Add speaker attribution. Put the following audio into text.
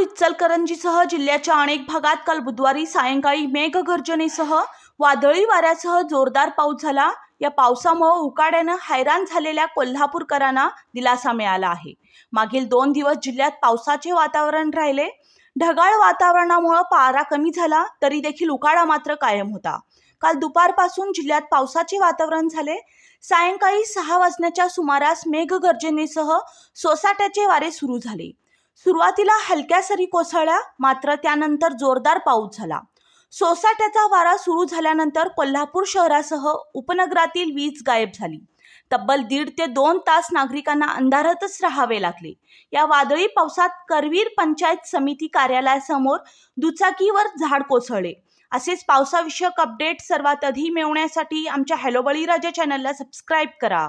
Speaker 1: इचलकरंजीसह जिल्ह्याच्या अनेक भागात काल बुधवारी सायंकाळी मेघगर्जनेसह वादळी वाऱ्यासह जोरदार पाऊस झाला. या पावसामुळे उकाड्यानं हैराण झालेल्या कोल्हापूरकरांना दिलासा मिळाला आहे. मागील दोन दिवस जिल्ह्यात पावसाचे वातावरण राहिले. ढगाळ वातावरणामुळे पारा कमी झाला तरी देखील उकाडा मात्र कायम होता. काल दुपारपासून जिल्ह्यात पावसाचे वातावरण झाले. सायंकाळी सहा वाजण्याच्या सुमारास मेघगर्जनेसह सोसाट्याचे वारे सुरू झाले. सुरुवातीला हलक्या सरी कोसळल्या मात्र त्यानंतर जोरदार पाऊस झाला. सोसाट्याचा वारा सुरू झाल्यानंतर कोल्हापूर शहरासह उपनगरातील वीज गायब झाली. तब्बल दीड ते दोन तास नागरिकांना अंधारातच राहावे लागले. या वादळी पावसात करवीर पंचायत समिती कार्यालयासमोर दुचाकीवर झाड कोसळले. असेच पावसाविषयक अपडेट सर्वात आधी मिळवण्यासाठी आमच्या हॅलो बळीराजा चॅनलला सबस्क्राईब करा.